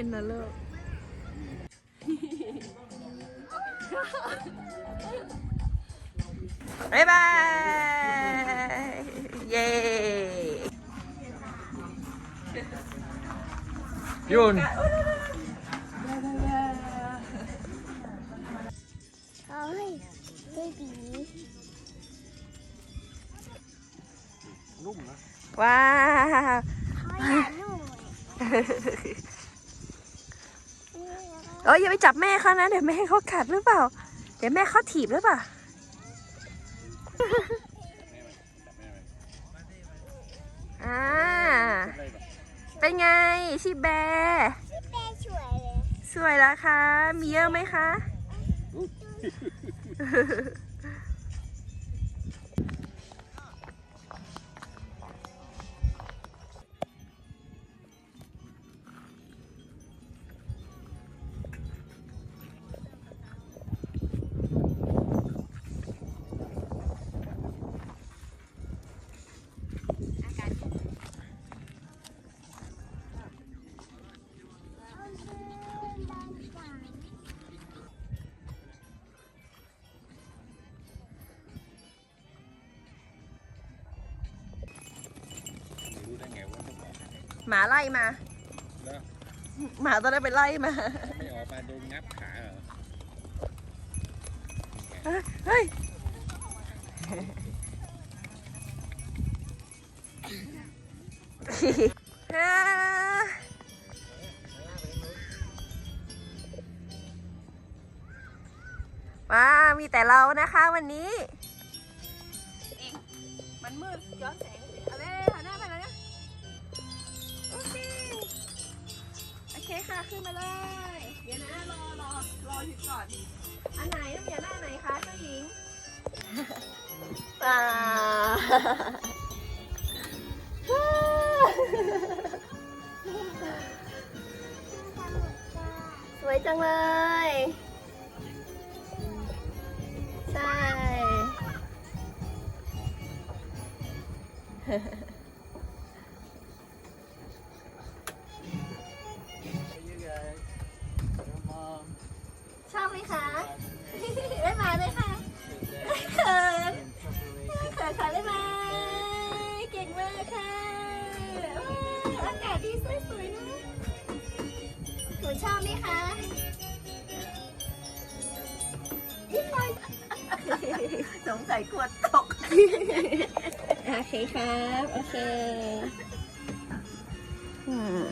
เห็นนะลูกบ๊ายบาย เย้ยุนเฮ้ยเบบีนุ่มนะ ว้าวเขา อยากหนุ่มเอ้ยอย่าไปจับแม่เขานะ เดี๋ยวแม่เขากัดหรือเปล่า เดี๋ยวแม่เขาถีบหรือเปล่าอ่าเป็นไงชีแบร์ชื่อแม่ช่วยเลยสวยแล้วคะ มีเยอะไหมคะ หมาไล่มา แล้วหมาตัวนั้นไปไล่มา ไม่ออกมาโดนงับขาเหรอเฮ้ย ฮ่าว้ามีแต่เรานะคะวันนี้อิงมันมืดย้อนแสงสิเอาเลย เคค่ะขึ้นมาเลย เดี๋ยวนะรอรอรอหยุดก่อน อันไหนน้ำยาหน้าไหนคะเจ้าหญิงอ่าสวยจังเลย ใช่ ชอบไหมคะยิ้มหน่อยสงสัยกลัวตก โอเคครับ โอเคอืม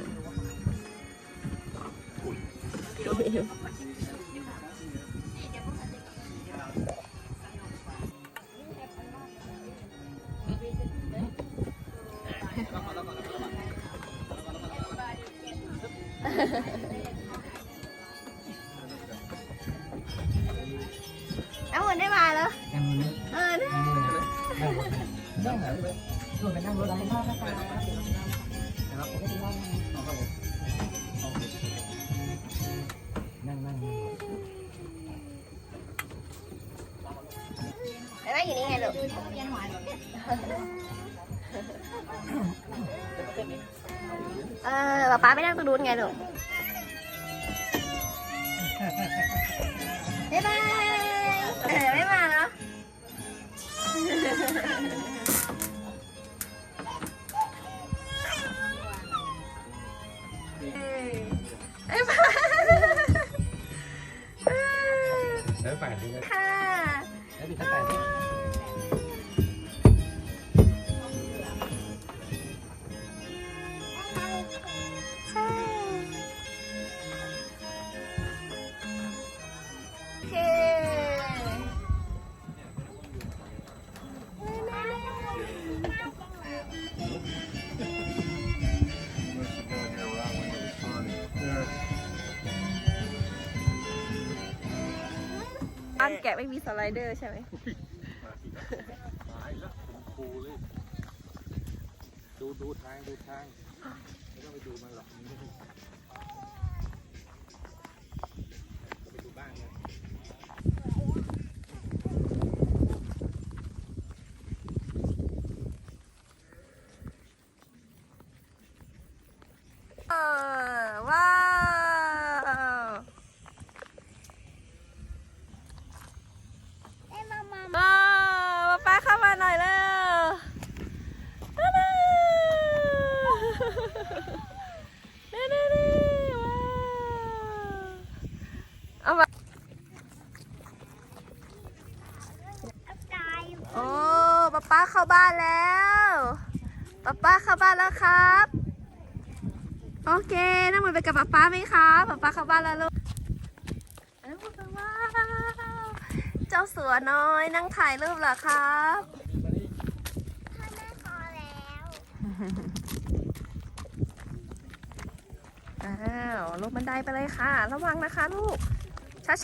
ไอ้แม่อยู่นี่ไงลูกเออป๊าป๊าไม่นั่งตรงนู้นไงลูกบ๊ายบายเออไม่มาแล้วเแล้วแปดที่ค่ะแล้วมีทั้งแปด บ้านแกะไม่มีสไลเดอร์ใช่ไหมตายล้วผมครูเลย ดูดูทางดูทาง ไม่ต้องไปดูมันหรอกไปดูบ้านเลย เออว้าว บ้านแล้วครับ โอเคน้ำมันไปกับป๊าป๊าไหมครับป๊าป๊าเข้าบ้านแล้วลูกน้ำมันไปว้าวเจ้าสัวน้อยนั่งถ่ายรูปเหรอครับพ่อแม่พอแล้วอ้าวลงบันไดไปเลยค่ะ ระวังนะคะลูก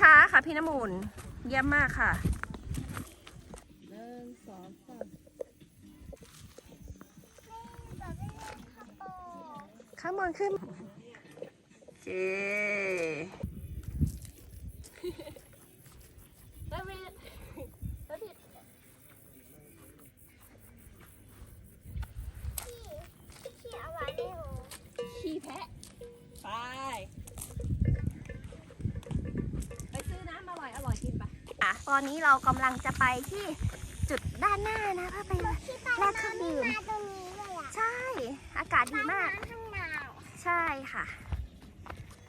ช้าๆค่ะพี่น้ำมูลเยี่ยมมากค่ะหนึ่งสองสาม แบบไม่เล่นคาโป ข้ามอนขึ้นโอเคดวิดดวิดพี่พี่เอาไว้ในหูขี่แพะ ไป ไปซื้อน้ำอร่อยอร่อยกินไปอะตอนนี้เรากำลังจะไปที่จุดด้านหน้านะเพื่อไปที่ไปแลกเครื่องดื่มมาตรงนี้เลยอะใช่ อากาศดีมาก น้ำข้างหน้า ใช่ค่ะ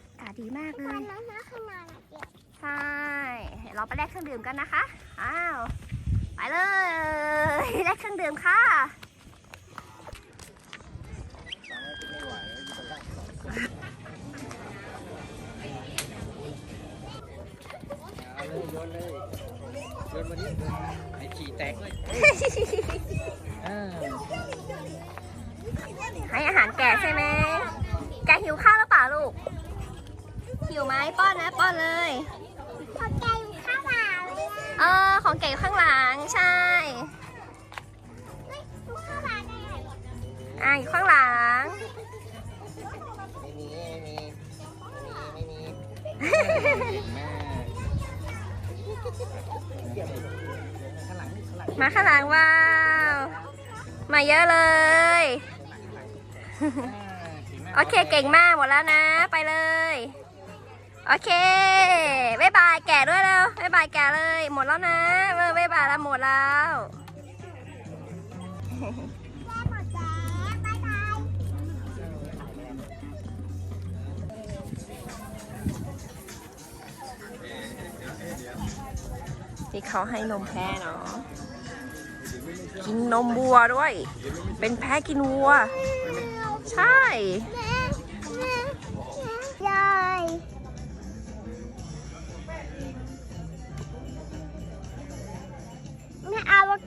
อากาศดีมากเลตอนยน้ำน้ำข้างหน้าน่ะเปียกใช่เราไปแลกเครื่องดื่มกันนะคะ อ้าว ไปเลย แลกเครื่องดื่มค่ะ เอาเลยโยนเลยโยนมานี้ไอ้ขี่แตกเลยอ่าให้อาหารแกะใช่ไหม แกะหิวข้าวหรือเปล่าลูก หิวไหมป้อนนะ ป้อนเลยพอแกอยู่ข้างหลังเลยอะเออ ของแกะอยู่ข้างหลังใช่ เฮ้ยดูข้างหลังได้ไหนอะอยู่ข้างหลัง ไม่มีไม่มีไม่มีแม่ข้างหลังข้างหลังมาข้างหลังว้าว มาเยอะเลย โอเคเก่งมากหมดแล้วนะ ไปเลย โอเคบ๊ายบายแกะด้วยแล้วบ๊ายบายแกะเลย หมดแล้วนะเออบ๊ายบายแล้วหมดแล้วที่เขาให้นมแพะเนาะกินนมวัวด้วย เป็นแพะกินวัว ใช่ our